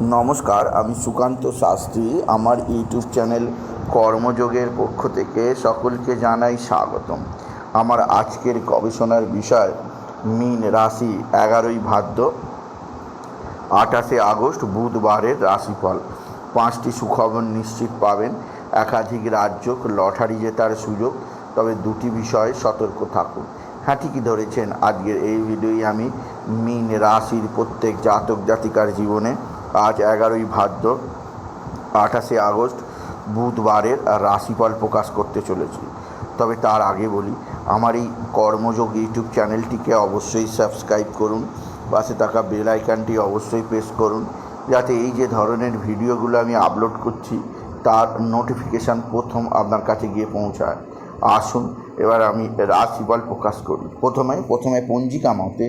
নমস্কার, আমি সুকান্ত শাস্ত্রী। আমার ইউটিউব চ্যানেল কর্মযোগের পক্ষ থেকে সকলকে জানাই স্বাগতম। আমার আজকের গবেষণার বিষয়, মীন রাশি এগারোই ভাদ্র, আঠাশে আগস্ট, বুধবারের রাশিফল। পাঁচটি সুখবর নিশ্চিত পাবেন। একাধিক রাজ্য লটারি জেতার সুযোগ। তবে দুটি বিষয়ে সতর্ক থাকুন। হ্যাঁ ঠিকই ধরেছেন। আজকের এই ভিডিওই আমি মীন রাশির প্রত্যেক জাতক জাতিকার জীবনে আজ এগারোই ভাদ্র, আঠাশে আগস্ট, বুধবারের রাশিফল প্রকাশ করতে চলেছি। তবে তার আগে বলি, আমার এই কর্মযোগ ইউটিউব চ্যানেলটিকে অবশ্যই সাবস্ক্রাইব করুন, পাশে থাকা বেল আইকনটি অবশ্যই প্রেস করুন, যাতে এই যে ধরনের ভিডিওগুলো আমি আপলোড করছি, তার নোটিফিকেশান প্রথম আপনার কাছে গিয়ে পৌঁছায়। আসুন, এবার আমি রাশিফল প্রকাশ করি। প্রথমে প্রথমে পঞ্জিকা মতে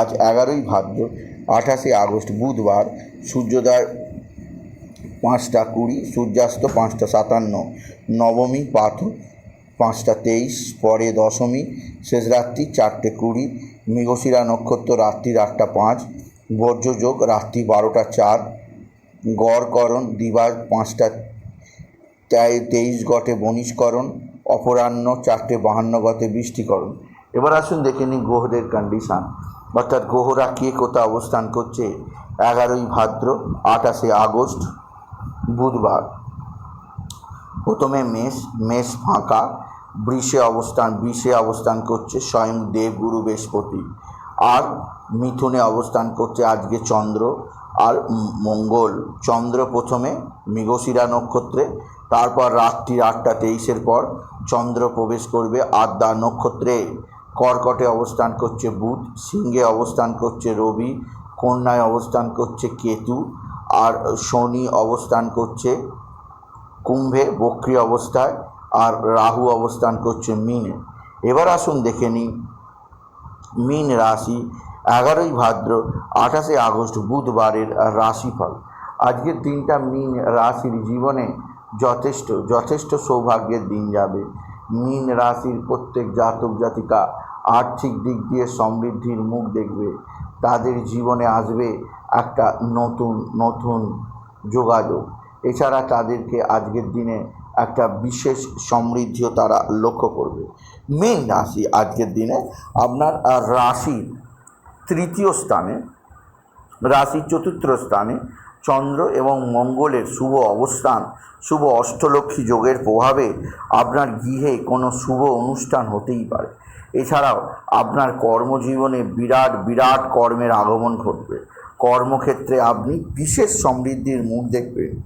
আজ এগারোই ভাদ্র আঠাশে আগস্ট বুধবার সূর্যোদয় পাঁচটা কুড়ি, সূর্যাস্ত পাঁচটা সাতান্ন, নবমী পাথ পাঁচটা তেইশ, পরে দশমী, শেষ রাত্রি চারটে কুড়ি, মৃগশিরা নক্ষত্র রাত্রির আটটা পাঁচ বর্জ্যযোগ রাত্রি বারোটা চার, গড়করণ দিবা পাঁচটা তেইশ গটে বনিষ্করণ অপরাহ্ন চারটে বাহান্ন গতে বৃষ্টিকরণ। এবার আসুন দেখে নিই গ্রহদের কন্ডিশান অর্থাৎ গ্রহরা কে কোথা অবস্থান করছে? এগারোই ভাদ্র, আঠাশে আগস্ট, বুধবার। প্রথমে মেষ মেষ ফাঁকা, বৃষে অবস্থান বৃষে অবস্থান করছে স্বয়ং দেব গুরু বৃহস্পতি। আর মিথুনে অবস্থান করছে আজকে চন্দ্র আর মঙ্গল। চন্দ্র প্রথমে মৃগশিরা নক্ষত্রে, তারপর রাত্রির আটটা তেইশের পর চন্দ্র প্রবেশ করবে আদ্যা নক্ষত্রে। কর্কটে অবস্থান করছে বুধ, সিংহে অবস্থান করছে রবি, কন্যায় অবস্থান করছে কেতু, আর শনি অবস্থান করছে কুম্ভে, বক্রি অবস্থায়, আর রাহু অবস্থান করছে মিনে। এবার আসুন দেখে নিই। মিন রাশি, এগারোই ভাদ্র, আঠাশে আগস্ট, বুধবারের রাশিফল। আজকের দিনটা মিন রাশির জীবনে যথেষ্ট যথেষ্ট সৌভাগ্যের দিন যাবে। মিন রাশির প্রত্যেক জাতক জাতিকা আর্থিক দিক দিয়ে সমৃদ্ধির মুখ দেখবে, তাদের জীবনে আসবে একটা নতুন নতুন যোগাযোগ। এছাড়া তাদেরকে আজকের দিনে একটা বিশেষ সমৃদ্ধিও তারা লক্ষ্য করবে। মেন রাশি আজকের দিনে আপনার রাশির তৃতীয় স্থানে, রাশির চতুর্থ স্থানে চন্দ্র এবং মঙ্গলের শুভ অবস্থান, শুভ অষ্টলক্ষ্মী যোগের প্রভাবে আপনার গৃহে কোনো শুভ অনুষ্ঠান হতেই পারে। এছাড়াও আপনার কর্মজীবনে বিরাট বিরাট কর্মের আগমন ঘটবে। কর্মক্ষেত্রে আপনি বিশেষ সমৃদ্ধির মুখ দেখবেন।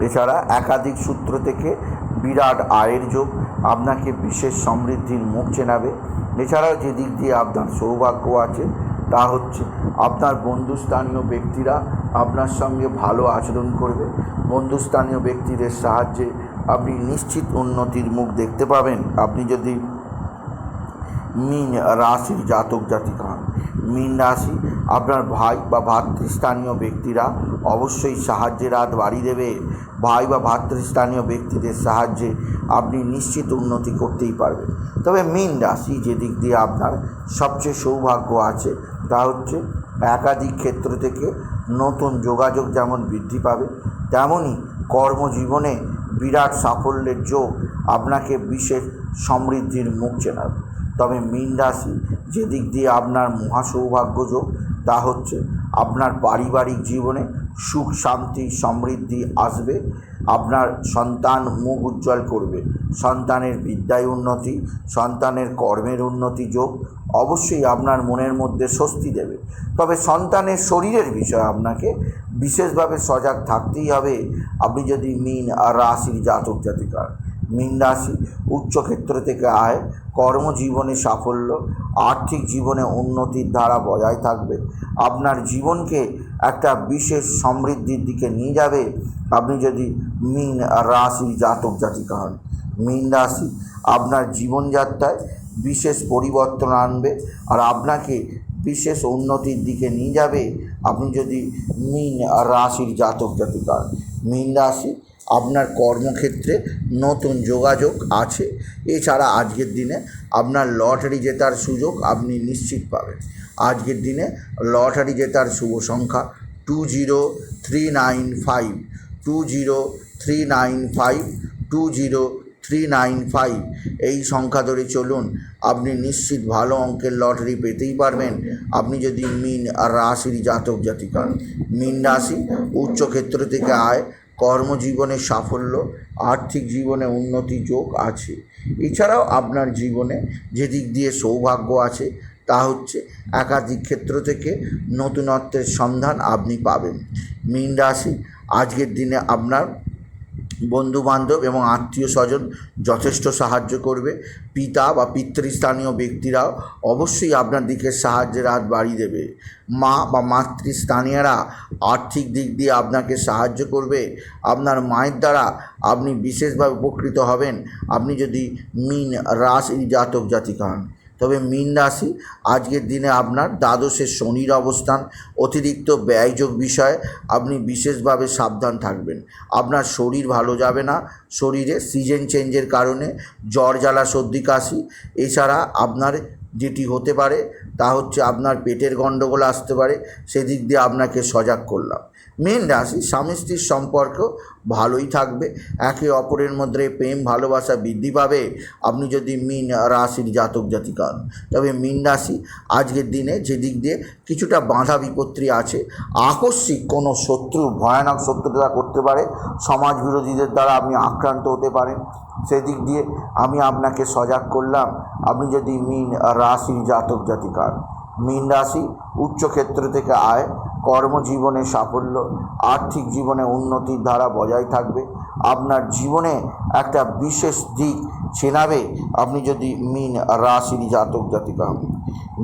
এছাড়া একাধিক সূত্র থেকে বিরাট আয়ের যোগ আপনাকে বিশেষ সমৃদ্ধির মুখ চেনাবে। এছাড়াও যে দিক দিয়ে আপনার সৌভাগ্য আছে, তা হচ্ছে আপনার বন্ধুস্থানীয় ব্যক্তিরা আপনার সঙ্গে ভালো আচরণ করবে। বন্ধুস্থানীয় ব্যক্তিদের সাহায্যে আপনি নিশ্চিত উন্নতির মুখ দেখতে পাবেন। আপনি যদি মিন রাশির জাতক জাতিকা মিন রাশি আপনার ভাই বা ভাতৃস্থানীয় ব্যক্তিরা অবশ্যই সাহায্যের হাত বাড়িয়ে দেবে। ভাই বা ভাতৃস্থানীয় ব্যক্তিদের সাহায্যে আপনি নিশ্চিত উন্নতি করতেই পারবেন। তবে মিন রাশি যে দিক দিয়ে আপনার সবচেয়ে সৌভাগ্য আছে, তা হচ্ছে একাধিক ক্ষেত্র থেকে নতুন যোগাযোগ যেমন বৃদ্ধি পাবে তেমনই কর্মজীবনে বিরাট সাফল্যের যোগ আপনাকে বিশেষ সমৃদ্ধির মুখ চেনাবে। তবে মীন রাশি যে দিক দিয়ে আপনার মহা সৌভাগ্য যোগ তা হচ্ছে আপনার পারিবারিক জীবনে সুখ, শান্তি, সমৃদ্ধি আসবে, আপনার সন্তান মুখ উজ্জ্বল করবে, সন্তানের বিদ্যায় উন্নতি, সন্তানের কর্মের উন্নতি যোগ অবশ্যই আপনার মনের মধ্যে স্বস্তি দেবে। তবে সন্তানের শরীরের বিষয়ে আপনাকে বিশেষভাবে সজাগ থাকতেই হবে। আপনি যদি মিন আর রাশির জাতক জাতিকার, মীন রাশি উচ্চক্ষেত্র থেকে আয় কর্মজীবনে সাফল্য, আর্থিক জীবনে উন্নতির ধারা বজায় থাকবে। আপনার জীবনকে একটা বিশেষ সমৃদ্ধির দিকে নিয়ে যাবে। আপনি যদি মীন রাশির জাতক জাতিকা হন, মীন রাশি আপনার জীবনযাত্রায় বিশেষ পরিবর্তন আনবে আর আপনাকে বিশেষ উন্নতির দিকে নিয়ে যাবে। আপনি যদি মীন রাশির জাতক জাতিকা হন, মীন রাশি আপনার কর্মক্ষেত্রে নতুন যোগাযোগ আছে। এছাড়া আজকের দিনে আপনার লটারি জেতার সুযোগ আপনি নিশ্চিত পাবেন। আজকের দিনে লটারি জেতার শুভ সংখ্যা two zero three nine five, two zero three nine five, two zero three nine five. এই সংখ্যা ধরে চলুন, আপনি নিশ্চিত ভালো অঙ্কের লটারি পেতেই পারবেন। আপনি যদি মিন আর রাশির জাতক জাতিকা, মিন রাশি উচ্চ ক্ষেত্র থেকে আয় কর্মজীবনে সাফল্য, আর্থিক জীবনে উন্নতি যোগ আছে। এছাড়াও আপনার জীবনে যে দিক দিয়ে সৌভাগ্য আছে, তা হচ্ছে একাধিক ক্ষেত্র থেকে নতুনত্বের সন্ধান আপনি পাবেন। মীন রাশি, আজকের দিনে আপনার বন্ধু বান্ধব এবং আত্মীয় স্বজন যথেষ্ট সাহায্য করবে। পিতা বা পিতৃস্থানীয় ব্যক্তিরাও অবশ্যই আপনার দিকে সাহায্যের হাত বাড়িয়ে দেবে। মা বা মাতৃস্থানীয়রা আর্থিক দিক দিয়ে আপনাকে সাহায্য করবে। আপনার মায়ের দ্বারা আপনি বিশেষভাবে উপকৃত হবেন। আপনি যদি মিন রাশি জাতক জাতিকা হন। তবে মীন রাশি, আজকের দিনে আপনার দ্বাদশের শনির অবস্থান, অতিরিক্ত ব্যয়যোগ বিষয়ে আপনি বিশেষভাবে সাবধান থাকবেন। আপনার শরীর ভালো যাবে না, শরীরে সিজন চেঞ্জের কারণে জ্বর, জ্বালা, সর্দি, কাশি। এছাড়া আপনার যেটি হতে পারে, তা হচ্ছে আপনার পেটের গণ্ডগোল আসতে পারে, সেদিক দিয়ে আপনাকে সজাগ করলাম। মেন রাশি, স্বামী স্ত্রীর সম্পর্ক ভালোই থাকবে, একে অপরের মধ্যে প্রেম, ভালোবাসা বৃদ্ধি পাবে। আপনি যদি মিন রাশির জাতক জাতিকা হন তবে মিন রাশি আজকের দিনে যেদিক দিয়ে কিছুটা বাঁধা বিপত্তি আছে, আকস্মিক কোনো শত্রু, ভয়ানক শত্রুতা করতে পারে, সমাজ বিরোধীদের দ্বারা আপনি আক্রান্ত হতে পারেন। সেদিক দিয়ে আমি আপনাকে সজাগ করলাম। আপনি যদি মিন রাশির জাতক জাতিকার। মীন রাশি উচ্চ ক্ষেত্র থেকে আয়, কর্মজীবনে সাফল্য, আর্থিক জীবনে উন্নতির ধারা বজায় থাকবে। আপনার জীবনে একটা বিশেষ দিক চেনাবে আপনি যদি মীন রাশির জাতক জাতিকা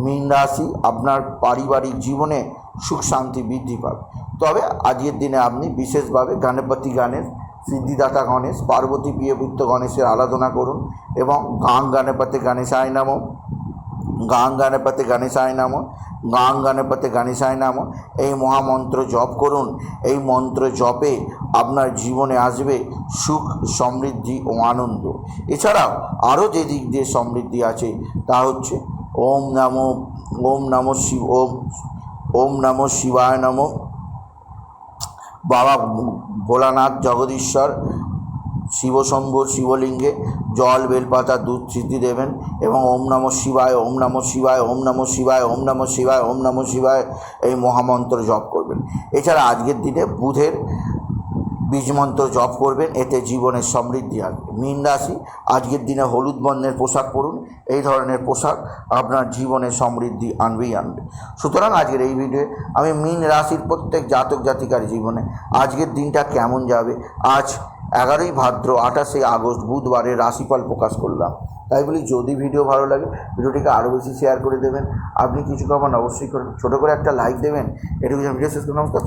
মীন রাশি আপনার পারিবারিক জীবনে সুখ শান্তি বৃদ্ধি পাবে। তবে আজকের দিনে আপনি বিশেষভাবে গণপতি গানের সিদ্ধিদাতা গণেশ, পার্বতী প্রিয়পুত্র গণেশের আরাধনা করুন এবং গান গণপতি গণেশায় নাম। গাং গণপতি গণেশায় নাম গাং গণপতি গণেশায় নাম, এই মহামন্ত্র জপ করুন। এই মন্ত্র জপে আপনার জীবনে আসবে সুখ, সমৃদ্ধি ও আনন্দ। এছাড়াও আরও যে দিক দিয়ে সমৃদ্ধি আছে তা হচ্ছে ওম নমো, ওম নমঃ শিব, ওম ওম নমঃ শিবায় নমঃ। বাবা ভোলানাথ জগদীশ্বর শিবশম্ভুর শিবলিঙ্গে জল, বেলপাতা, দুধ সিদ্ধি দেবেন এবং ওম নম শিবায়, ওম নম শিবায়, ওম নম শিবায়, ওম নম শিবায়, ওম নম শিবায় এই মহামন্ত্র জপ করবেন। এছাড়া আজকের দিনে বুধের বীজমন্ত্র জপ করবেন, এতে জীবনের সমৃদ্ধি আসবে। মীন রাশি, আজকের দিনে হলুদ বর্ণের পোশাক পরুন, এই ধরনের পোশাক আপনার জীবনে সমৃদ্ধি আনবেই আনবে। সুতরাং আজকের এই ভিডিওয়ে আমি মীন রাশির প্রত্যেক জাতক জাতিকার জীবনে আজকের দিনটা কেমন যাবে, আজ এগারোই ভাদ্র আঠাশে আগস্ট বুধবারের রাশিফল প্রকাশ করলাম। তাই বলি যদি ভিডিও ভালো লাগে, ভিডিওটিকে আরও বেশি শেয়ার করে দেবেন। আপনি কিছু কমান অবশ্যই করেন ছোটো করে একটা লাইক দেবেন। এটুকু ভিডিও শেষ করে নমস্কার